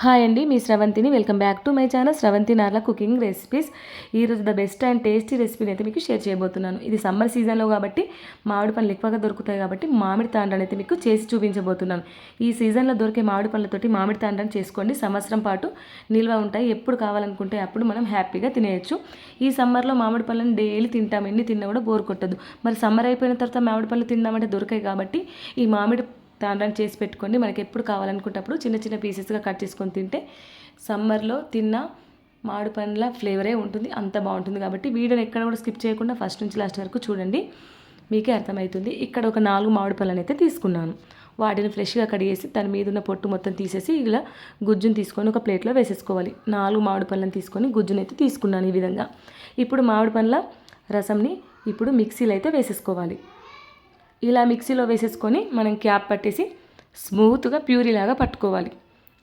Hi అండి మీ స్రవంతిని. Welcome back to my channel Sravanthi Narla cooking recipes. ఈరోజు the best and tasty రెసిపీని అయితే మీకు షేర్ చేయబోతున్నాను. ఇది సమ్మర్ సీజన్లో కాబట్టి మామిడి పండ్లు ఎక్కువగా దొరుకుతాయి కాబట్టి మామిడి తాండ్రని అయితే మీకు చేసి చూపించబోతున్నాను. ఈ సీజన్లో దొరికే మామిడి పండ్లతోటి మామిడి తాండ్రని చేసుకోండి. సంవత్సరం పాటు నిల్వ ఉంటాయి. ఎప్పుడు కావాలనుకుంటే అప్పుడు మనం హ్యాపీగా తినేయచ్చు. ఈ సమ్మర్లో మామిడి పళ్ళని డైలీ తింటాం. ఎన్ని తిన్నా కూడా బోర్ కొట్టదు. మరి సమ్మర్ అయిపోయిన తర్వాత మామిడి పళ్ళు తిందామంటే దొరికాయి కాబట్టి ఈ మామిడి తాండ్రం చేసి పెట్టుకోండి. మనకి ఎప్పుడు కావాలనుకున్నప్పుడు చిన్న చిన్న పీసెస్గా కట్ చేసుకొని తింటే సమ్మర్లో తిన్న మామిడి పండ్ల ఫ్లేవరే ఉంటుంది. అంత బాగుంటుంది కాబట్టి వీడియోని ఎక్కడ కూడా స్కిప్ చేయకుండా ఫస్ట్ నుంచి లాస్ట్ వరకు చూడండి. మీకే అర్థమవుతుంది ఇక్కడ ఒక నాలుగు మామిడి పళ్ళని అయితే తీసుకున్నాను. వాటిని ఫ్రెష్గా కడిగేసి దాని మీద ఉన్న పొట్టు మొత్తం తీసేసి ఇలా గుజ్జును తీసుకొని ఒక ప్లేట్లో వేసేసుకోవాలి. నాలుగు మామిడి పళ్ళని తీసుకొని గుజ్జును అయితే తీసుకున్నాను ఈ విధంగా. ఇప్పుడు మామిడి పండ్ల రసంని ఇప్పుడు మిక్సీలో అయితే వేసేసుకోవాలి. ఇలా మిక్సీలో వేసేసుకొని మనం క్యాప్ పట్టేసి స్మూత్గా ప్యూరీలాగా పట్టుకోవాలి.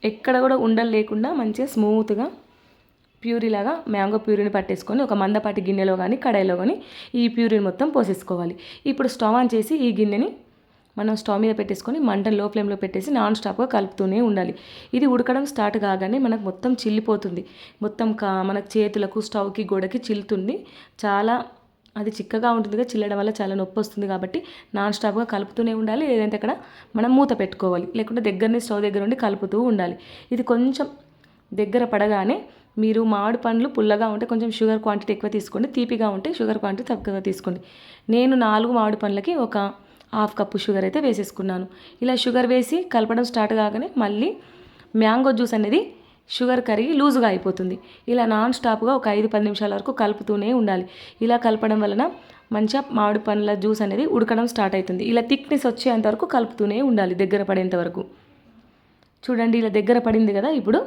ఎక్కడ కూడా ఉండలు లేకుండా మంచిగా స్మూత్గా ప్యూరీలాగా మ్యాంగో ప్యూరీని పట్టేసుకొని ఒక మందపాటి గిన్నెలో కానీ కడాయిలో కానీ ఈ ప్యూరీని మొత్తం పోసేసుకోవాలి. ఇప్పుడు స్టవ్ ఆన్ చేసి ఈ గిన్నెని మనం స్టవ్ మీద పెట్టేసుకొని మంటను లో ఫ్లేమ్లో పెట్టేసి నాన్ స్టాప్గా కలుపుతూనే ఉండాలి. ఇది ఉడకడం స్టార్ట్ కాగానే మనకు మొత్తం చిల్లిపోతుంది. మొత్తం కా మనకు చేతులకు స్టవ్కి గోడకి చిల్లుతుంది. చాలా అది చిక్కగా ఉంటుందిగా చిల్లడం వల్ల చాలా నొప్పి వస్తుంది కాబట్టి నాన్ స్టాప్గా కలుపుతూనే ఉండాలి. లేదంటే అక్కడ మనం మూత పెట్టుకోవాలి. లేకుంటే దగ్గరనే స్టవ్ దగ్గర ఉండి కలుపుతూ ఉండాలి. ఇది కొంచెం దగ్గర పడగానే మీరు మామిడి పండ్లు పుల్లగా ఉంటే కొంచెం షుగర్ క్వాంటిటీ ఎక్కువ తీసుకోండి. తీపిగా ఉంటే షుగర్ క్వాంటిటీ తక్కువగా తీసుకోండి. నేను నాలుగు మామిడి పండ్లకి ఒక హాఫ్ కప్పు షుగర్ అయితే వేసేసుకున్నాను. ఇలా షుగర్ వేసి కలపడం స్టార్ట్ కాగానే మళ్ళీ మ్యాంగో జ్యూస్ అనేది షుగర్ కరిగి లూజుగా అయిపోతుంది. ఇలా నాన్ స్టాప్గా ఒక ఐదు పది నిమిషాల వరకు కలుపుతూనే ఉండాలి. ఇలా కలపడం వలన మంచిగా మామిడి పండ్ల జ్యూస్ అనేది ఉడకడం స్టార్ట్ అవుతుంది ఇలా థిక్నెస్ వచ్చేంత వరకు కలుపుతూనే ఉండాలి దగ్గర పడేంత వరకు. చూడండి ఇలా దగ్గర పడింది కదా ఇప్పుడు.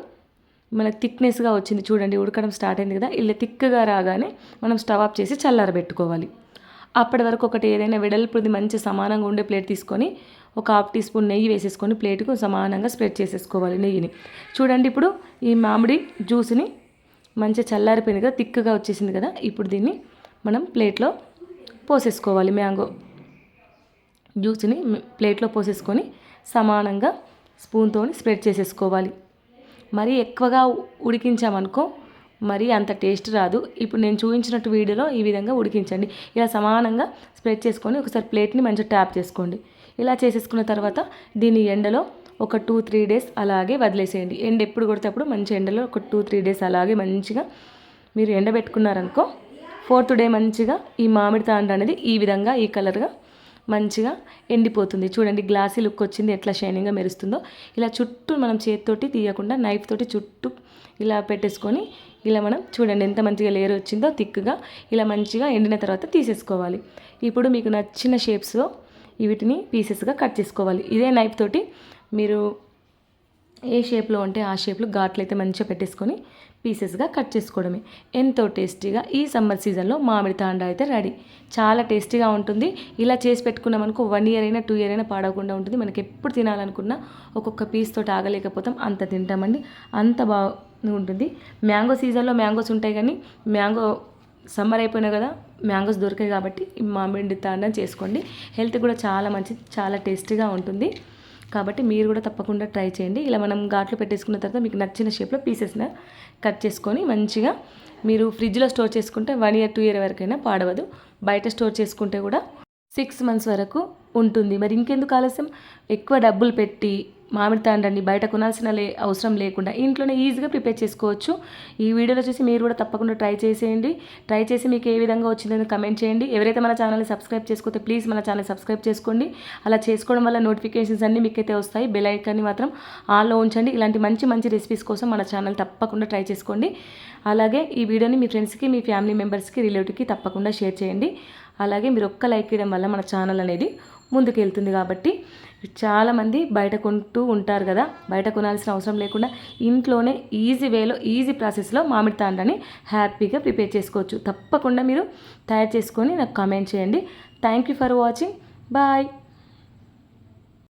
మనకు థిక్నెస్గా వచ్చింది. చూడండి ఉడకడం స్టార్ట్ అయింది కదా. ఇలా థిక్గా రాగానే మనం స్టవ్ ఆఫ్ చేసి చల్లారబెట్టుకోవాలి. అప్పటి వరకు ఒకటి ఏదైనా వెడల్పుది మంచి సమానంగా ఉండే ప్లేట్ తీసుకొని ఒక హాఫ్ టీ స్పూన్ నెయ్యి వేసేసుకొని ప్లేట్కు సమానంగా స్ప్రెడ్ చేసేసుకోవాలి నెయ్యిని. చూడండి ఇప్పుడు ఈ మామిడి జ్యూస్ని మంచిగా చల్లారిపోయింది కదా తిక్కుగా వచ్చేసింది కదా ఇప్పుడు దీన్ని మనం ప్లేట్లో పోసేసుకోవాలి మ్యాంగో జ్యూస్ని ప్లేట్లో పోసేసుకొని సమానంగా స్పూన్తో స్ప్రెడ్ చేసేసుకోవాలి. మరీ ఎక్కువగా ఉడికించామనుకో మరి అంత టేస్ట్ రాదు. ఇప్పుడు నేను చూపించినట్టు వీడియోలో ఈ విధంగా ఉడికించండి. ఇలా సమానంగా స్ప్రెడ్ చేసుకొని ఒకసారి ప్లేట్ని మంచిగా ట్యాప్ చేసుకోండి. ఇలా చేసేసుకున్న తర్వాత దీన్ని ఎండలో ఒక టూ త్రీ డేస్ అలాగే వదిలేసేయండి. ఎండ ఎప్పుడు కొడితే అప్పుడు మంచి ఎండలో ఒక టూ త్రీ డేస్ అలాగే మంచిగా మీరు ఎండబెట్టుకున్నారనుకో ఫోర్త్ డే మంచిగా ఈ మామిడి తాండ అనేది ఈ విధంగా ఈ కలర్గా మంచిగా ఎండిపోతుంది. చూడండి గ్లాసీ లుక్ వచ్చింది ఎట్లా షైనింగ్గా మెరుస్తుందో. ఇలా చుట్టూ మనం చేతితోటి తీయకుండా నైఫ్ తోటి చుట్టూ ఇలా పెట్టేసుకొని ఇలా మనం చూడండి ఎంత మంచిగా లేయర్ వచ్చిందో థిక్గా ఇలా మంచిగా ఎండిన తర్వాత తీసేసుకోవాలి. ఇప్పుడు మీకు నచ్చిన షేప్స్లో వీటిని పీసెస్గా కట్ చేసుకోవాలి. ఇదే నైఫ్ తోటి మీరు ఏ షేప్లో ఉంటే ఆ షేప్లో ఘాట్లు అయితే మంచిగా పెట్టేసుకొని పీసెస్గా కట్ చేసుకోవడమే. ఎంతో టేస్టీగా ఈ సమ్మర్ సీజన్లో మామిడి తాండా అయితే రెడీ. చాలా టేస్టీగా ఉంటుంది. ఇలా చేసి పెట్టుకున్నాం అనుకో వన్ ఇయర్ అయినా టూ ఇయర్ అయినా పాడవకుండా ఉంటుంది. మనకి ఎప్పుడు తినాలనుకున్నా ఒక్కొక్క పీస్ తోటి ఆగలేకపోతాం. అంత తింటామండి. అంత బాగా ఉంటుంది మ్యాంగో సీజన్లో మ్యాంగోస్ ఉంటాయి కానీ మ్యాంగో సమ్మర్ అయిపోయినా కదా మ్యాంగోస్ దొరికాయి కాబట్టి మామిడి తాండా చేసుకోండి. హెల్త్ కూడా చాలా మంచిది చాలా టేస్టీగా ఉంటుంది. కాబట్టి మీరు కూడా తప్పకుండా ట్రై చేయండి. ఇలా మనం ఘాట్లు పెట్టేసుకున్న తర్వాత మీకు నచ్చిన షేప్లో పీసెస్ని కట్ చేసుకొని మంచిగా మీరు ఫ్రిడ్జ్లో స్టోర్ చేసుకుంటే వన్ ఇయర్ టూ ఇయర్ వరకైనా పాడవదు. బయట స్టోర్ చేసుకుంటే కూడా సిక్స్ మంత్స్ వరకు ఉంటుంది. మరి ఇంకెందుకు ఆలస్యం? ఎక్కువ డబ్బులు పెట్టి మామిడి తాండండి బయట కొనాల్సిన లే అవసరం లేకుండా ఇంట్లోనే ఈజీగా ప్రిపేర్ చేసుకోవచ్చు. ఈ వీడియోలో చూసి మీరు కూడా తప్పకుండా ట్రై చేసేయండి. ట్రై చేసి మీకు ఏ విధంగా వచ్చిందని కమెంట్ చేయండి. ఎవరైతే మన ఛానల్ని సబ్స్క్రైబ్ చేసుకోతే ప్లీజ్ మన ఛానల్ సబ్స్క్రైబ్ చేసుకోండి. అలా చేసుకోవడం వల్ల నోటిఫికేషన్స్ అన్నీ మీకైతే వస్తాయి. బెల్ ఐకాన్ని మాత్రం ఆన్లో ఉంచండి. ఇలాంటి మంచి మంచి రెసిపీస్ కోసం మన ఛానల్ తప్పకుండా ట్రై చేసుకోండి. అలాగే ఈ వీడియోని మీ ఫ్రెండ్స్కి మీ ఫ్యామిలీ మెంబర్స్కి రిలేటివ్కి తప్పకుండా షేర్ చేయండి. అలాగే మీరు ఒక్క లైక్ ఇవ్వడం వల్ల మన ఛానల్ అనేది ముందుకు వెళ్తుంది కాబట్టి చాలామంది బయట కొంటూ ఉంటారు కదా బయట కొనాల్సిన అవసరం లేకుండా ఇంట్లోనే ఈజీ వేలో ఈజీ ప్రాసెస్లో మామిడి తాండ్రని హ్యాపీగా ప్రిపేర్ చేసుకోవచ్చు. తప్పకుండా మీరు తయారు చేసుకొని నాకు కామెంట్ చేయండి. Thank you for watching bye